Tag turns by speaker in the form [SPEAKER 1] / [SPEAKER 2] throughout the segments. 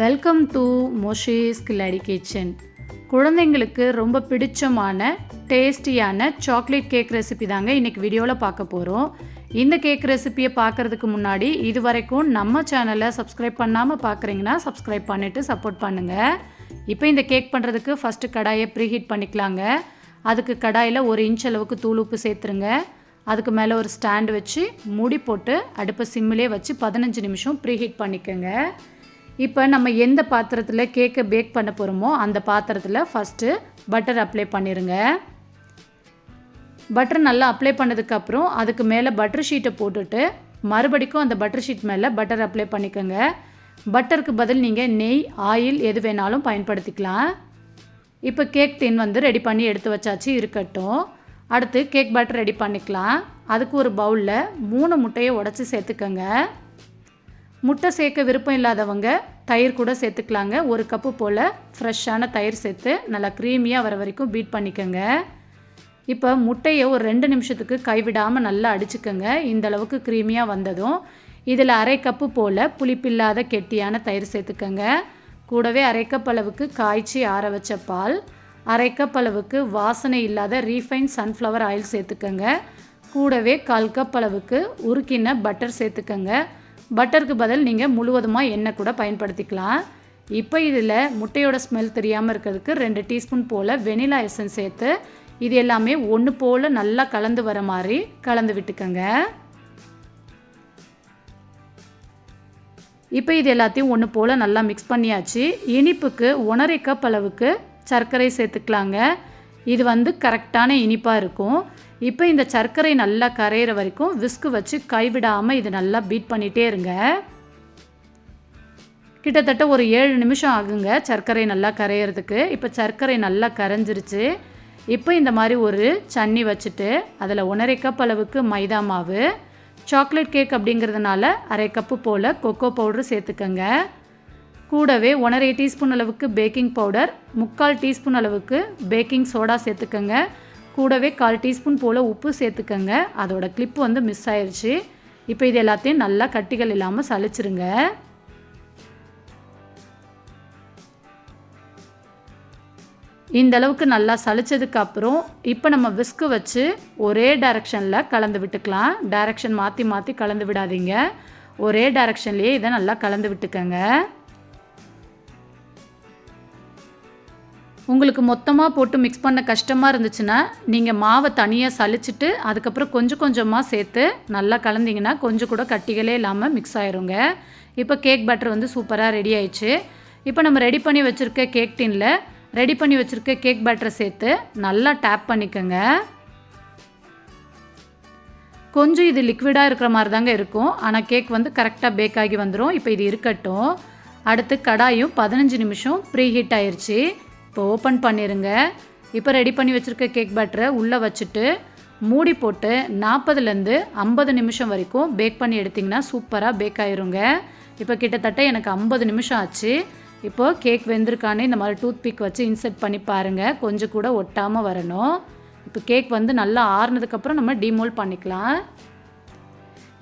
[SPEAKER 1] Welcome to மொஷேஸ் கில்லாடி kitchen குழந்தைங்களுக்கு ரொம்ப பிடிச்சமான டேஸ்டியான சாக்லேட் கேக் ரெசிபி தாங்க இன்றைக்கி வீடியோவில் பார்க்க போகிறோம் இந்த கேக் ரெசிப்பியை பார்க்குறதுக்கு முன்னாடி இது வரைக்கும் நம்ம சேனலை சப்ஸ்கிரைப் பண்ணாமல் பார்க்குறீங்கன்னா சப்ஸ்கிரைப் பண்ணிவிட்டு சப்போர்ட் பண்ணுங்கள் இப்போ இந்த கேக் பண்ணுறதுக்கு ஃபஸ்ட்டு கடாயை ப்ரீஹீட் பண்ணிக்கலாங்க. அதுக்கு கடாயில் ஒரு இன்ச் அளவுக்கு தூள் உப்பு சேர்த்துருங்க. அதுக்கு மேலே ஒரு ஸ்டாண்டு வச்சு மூடி போட்டு அடுப்பை சிம்மிலே வச்சு பதினஞ்சு நிமிஷம் ப்ரீஹீட் பண்ணிக்கோங்க. இப்போ நம்ம எந்த பாத்திரத்தில் கேக்கை பேக் பண்ண போகிறோமோ அந்த பாத்திரத்தில் ஃபஸ்ட்டு பட்டர் அப்ளை பண்ணிடுங்க பட்டர் நல்லா அப்ளை பண்ணதுக்கப்புறம் அதுக்கு மேலே பட்டர் ஷீட்டை போட்டுட்டு மறுபடிக்கும் அந்த பட்டர் ஷீட் மேலே பட்டர் அப்ளை பண்ணிக்கோங்க. பட்டருக்கு பதில் நீங்கள் நெய் ஆயில் எது வேணாலும் பயன்படுத்திக்கலாம். இப்போ கேக் டின் வந்து ரெடி பண்ணி எடுத்து வச்சாச்சு இருக்கட்டும். அடுத்து கேக் பேட்டர் ரெடி பண்ணிக்கலாம். அதுக்கு ஒரு பவுலில் மூணு முட்டையை உடச்சி சேர்த்துக்கோங்க. முட்டை சேர்க்க விருப்பம் இல்லாதவங்க தயிர் கூட சேர்த்துக்கலாங்க. ஒரு கப்பு போல் ஃப்ரெஷ்ஷான தயிர் சேர்த்து நல்லா க்ரீமியாக வர வரைக்கும் பீட் பண்ணிக்கோங்க. இப்போ முட்டையை ஒரு ரெண்டு நிமிஷத்துக்கு கைவிடாமல் நல்லா அடிச்சுக்கோங்க. இந்த அளவுக்கு க்ரீமியாக வந்ததும் இதில் அரை கப்பு போல் புளிப்பில்லாத கெட்டியான தயிர் சேர்த்துக்கோங்க. கூடவே அரை கப் அளவுக்கு காய்ச்சி ஆற வச்ச பால் அரை கப் அளவுக்கு வாசனை இல்லாத ரீஃபைன் சன்ஃப்ளவர் ஆயில் சேர்த்துக்கோங்க. கூடவே கால் கப் அளவுக்கு உருக்கின பட்டர் சேர்த்துக்கோங்க. பட்டருக்கு பதில் நீங்கள் முழுவதுமாக எண்ணெய் கூட பயன்படுத்திக்கலாம். இப்போ இதில் முட்டையோட ஸ்மெல் தெரியாமல் இருக்கிறதுக்கு ரெண்டு டீஸ்பூன் போல் வெனிலா எசன்ஸ் சேர்த்து இது எல்லாமே ஒன்று போல் நல்லா கலந்து வர மாதிரி கலந்து விட்டுக்கோங்க. இப்போ இது எல்லாத்தையும் ஒன்று போல் நல்லா மிக்ஸ் பண்ணியாச்சு. இனிப்புக்கு ஒன்றரை கப் அளவுக்கு சர்க்கரை சேர்த்துக்கலாங்க. இது வந்து கரெக்டான இனிப்பாக இருக்கும். இப்போ இந்த சர்க்கரை நல்லா கரையிற வரைக்கும் விஸ்கு வச்சு கைவிடாமல் இது நல்லா பீட் பண்ணிகிட்டே இருங்க. கிட்டத்தட்ட ஒரு ஏழு நிமிஷம் ஆகுங்க சர்க்கரை நல்லா கரையிறதுக்கு. இப்போ சர்க்கரை நல்லா கரைஞ்சிருச்சு. இப்போ இந்த மாதிரி ஒரு சன்னி வச்சுட்டு அதில் ஒன்றரை கப் அளவுக்கு மைதா மாவு சாக்லேட் கேக் அப்படிங்கிறதுனால அரை கப்பு போல் கொக்கோ பவுடர் சேர்த்துக்கங்க. கூடவே ஒன்றரை டீஸ்பூன் அளவுக்கு பேக்கிங் பவுடர் முக்கால் டீஸ்பூன் அளவுக்கு பேக்கிங் சோடா சேர்த்துக்கங்க. கூடவே கால் டீஸ்பூன் போல் உப்பு சேர்த்துக்கங்க. அதோட கிளிப்பு வந்து மிஸ் ஆயிடுச்சு இப்போ இது எல்லாத்தையும் நல்லா கட்டிகள் இல்லாமல் சளிச்சிருங்க. இந்த அளவுக்கு நல்லா சளிச்சதுக்கு அப்புறம் இப்போ நம்ம விஸ்கு வச்சு ஒரே டைரக்ஷனில் கலந்து விட்டுக்கலாம். டைரக்ஷன் மாற்றி மாற்றி கலந்து விடாதீங்க. ஒரே டைரக்ஷன்லேயே இதை நல்லா கலந்து விட்டுக்கங்க. உங்களுக்கு மொத்தமாக போட்டு மிக்ஸ் பண்ண கஷ்டமாக இருந்துச்சுன்னா நீங்கள் மாவை தனியாக சலிச்சிட்டு அதுக்கப்புறம் கொஞ்சம் கொஞ்சமாக சேர்த்து நல்லா கலந்திங்கன்னா கொஞ்சம் கூட கட்டிகளே இல்லாமல் மிக்ஸ் ஆயிருங்க. இப்போ கேக் பேட்டர் வந்து சூப்பராக ரெடி ஆயிடுச்சு. இப்போ நம்ம ரெடி பண்ணி வச்சுருக்க கேக் டின்னில் ரெடி பண்ணி வச்சுருக்க கேக் பேட்டரை சேர்த்து நல்லா டேப் பண்ணிக்கோங்க. கொஞ்சம் இது லிக்விடாக இருக்கிற மாதிரி தாங்க இருக்கும். ஆனால் கேக் வந்து கரெக்டாக பேக் ஆகி வந்துடும் இப்போ இது இருக்கட்டும். அடுத்து கடாயும் பதினஞ்சு நிமிஷம் ப்ரீ ஹீட் ஆயிடுச்சு இப்போ ஓப்பன் பண்ணிடுங்க இப்போ ரெடி பண்ணி வச்சுருக்க கேக் பேட்டரை உள்ளே வச்சுட்டு மூடி போட்டு நாற்பதுலேருந்து ஐம்பது நிமிஷம் வரைக்கும் பேக் பண்ணி எடுத்திங்கன்னா சூப்பராக பேக் ஆயிருங்க. இப்போ கிட்டத்தட்ட எனக்கு ஐம்பது நிமிஷம் ஆச்சு. இப்போது கேக் வெந்திருக்கானே இந்த மாதிரி டூத் பிக் வச்சு இன்செர்ட் பண்ணி பாருங்கள் கொஞ்சம் கூட ஒட்டாமல் வரணும். இப்போ கேக் வந்து நல்லா ஆறுனதுக்கப்புறம் நம்ம டிமோல் பண்ணிக்கலாம்.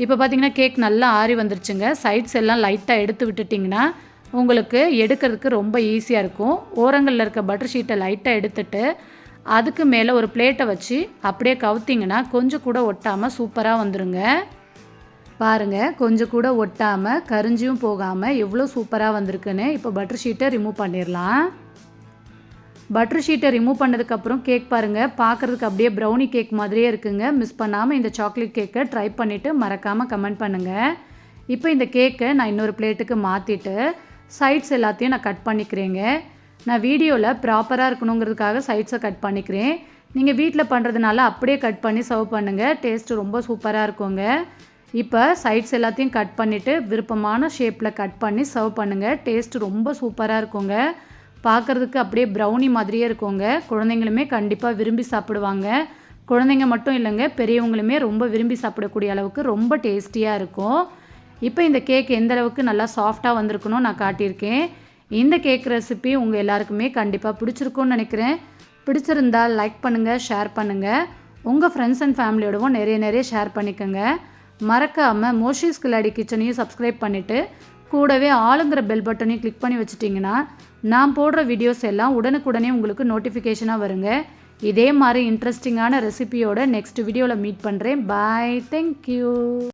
[SPEAKER 1] இப்போ பார்த்தீங்கன்னா கேக் நல்லா ஆறி வந்துருச்சுங்க. சைட்ஸ் எல்லாம் லைட்டாக எடுத்து விட்டுட்டிங்கன்னா உங்களுக்கு எடுக்கிறதுக்கு ரொம்ப ஈஸியாக இருக்கும். ஓரங்களில் இருக்க பட்டர் ஷீட்டை லைட்டாக எடுத்துட்டு அதுக்கு மேலே ஒரு பிளேட்டை வச்சு அப்படியே கவுத்திங்கன்னா கொஞ்சம் கூட ஒட்டாமல் சூப்பராக வந்துடுங்க பாருங்கள் கொஞ்சம் கூட ஒட்டாமல் கரிஞ்சியும் போகாமல் எவ்வளோ சூப்பராக வந்திருக்குன்னு இப்போ பட்டர் ஷீட்டை ரிமூவ் பண்ணிடலாம். பட்டர் ஷீட்டை ரிமூவ் பண்ணதுக்கப்புறம் கேக் பாருங்கள் பார்க்குறதுக்கு அப்படியே ப்ரௌனி கேக் மாதிரியே இருக்குங்க. மிஸ் பண்ணாமல் இந்த சாக்லேட் கேக்கை ட்ரை பண்ணிவிட்டு மறக்காமல் கமெண்ட் பண்ணுங்கள் இப்போ இந்த கேக்கை நான் இன்னொரு பிளேட்டுக்கு மாற்றிட்டு சைட்ஸ் எல்லாத்தையும் நான் கட் பண்ணிக்கிறேங்க. நான் வீடியோவில் ப்ராப்பராக இருக்கணுங்கிறதுக்காக சைட்ஸை கட் பண்ணிக்கிறேன். நீங்கள் வீட்டில் பண்ணுறதுனால அப்படியே கட் பண்ணி சர்வ் பண்ணுங்கள் டேஸ்ட்டு ரொம்ப சூப்பராக இருக்குங்க. இப்போ சைட்ஸ் எல்லாத்தையும் கட் பண்ணிவிட்டு விருப்பமான ஷேப்பில் கட் பண்ணி சர்வ் பண்ணுங்கள் டேஸ்ட் ரொம்ப சூப்பராக இருக்குங்க. பார்க்குறதுக்கு அப்படியே ப்ரௌனி மாதிரியே இருக்குங்க. குழந்தைங்களுமே கண்டிப்பாக விரும்பி சாப்பிடுவாங்க. குழந்தைங்க மட்டும் இல்லைங்க பெரியவங்களுமே ரொம்ப விரும்பி சாப்பிடக்கூடிய அளவுக்கு ரொம்ப டேஸ்டியாக இருக்கும். இப்போ இந்த கேக் எந்த அளவுக்கு நல்லா சாஃப்டாக வந்திருக்குன்னு நான் காட்டியிருக்கேன். இந்த கேக் ரெசிபி உங்கள் எல்லாருக்குமே கண்டிப்பாக பிடிச்சிருக்கும்னு நினைக்கிறேன். பிடிச்சிருந்தா லைக் பண்ணுங்கள் ஷேர் பண்ணுங்கள் உங்கள் ஃப்ரெண்ட்ஸ் அண்ட் ஃபேமிலியோடவும் நிறைய நிறைய ஷேர் பண்ணிக்கோங்க. மறக்காமல் மோஷிஸ் கில்லாடி கிச்சனையும் சப்ஸ்கிரைப் பண்ணிவிட்டு கூடவே ஆளுங்கிற பெல் பட்டனையும் கிளிக் பண்ணி வச்சுட்டிங்கன்னா நான் போடுற வீடியோஸ் எல்லாம் உடனுக்குடனே உங்களுக்கு நோட்டிஃபிகேஷனாக வருங்க. இதே மாதிரி இன்ட்ரெஸ்டிங்கான ரெசிபியோட நெக்ஸ்ட் வீடியோவில் மீட் பண்ணுறேன் பாய் தேங்க்யூ